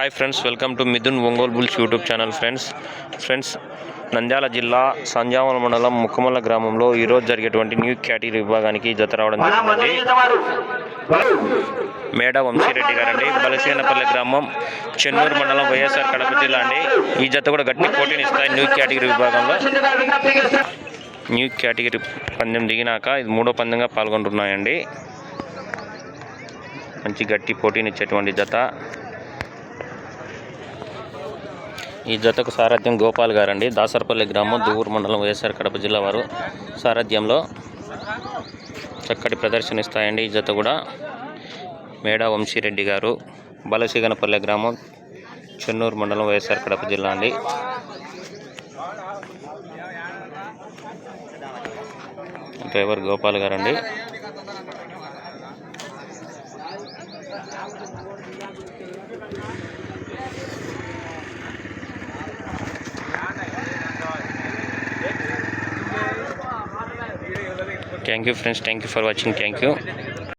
Hi friends welcome to Mithun Ongole bulls YouTube channel friends friends Nandyal జిల్లా సంజామల మండలం ముక్కమల్ల గ్రామంలో ఈరోజు జరిగేటువంటి న్యూ కేటగిరీ విభాగానికి జత రావడం జరిగింది మేడ వంశీరెడ్డి గారండి బలసేనపల్లి గ్రామం చెన్నూరు మండలం వైఎస్ఆర్ కడప జిల్లా అండి ఈ జత కూడా గట్టి పోటీని ఇస్తాయి న్యూ కేటగిరీ విభాగంలో న్యూ కేటగిరీ పందెం దిగినాక ఇది మూడో పందెంగా పాల్గొంటున్నాయండి మంచి గట్టి పోటీనిచ్చేటువంటి జత ఈ జతకు సారథ్యం గోపాల్ గారండి దాసరపల్లి గ్రామం దువ్వూరు మండలం వైఎస్ఆర్ కడప జిల్లా వారు సారథ్యంలో చక్కటి ప్రదర్శన ఇస్తాయండి ఈ జత కూడా మేడా వంశీరెడ్డి గారు బలసిగనపల్లె గ్రామం చెన్నూరు మండలం వైఎస్ఆర్ కడప జిల్లా అండి డ్రైవర్ గోపాల్ గారండి Thank you friends, thank you for watching, thank you.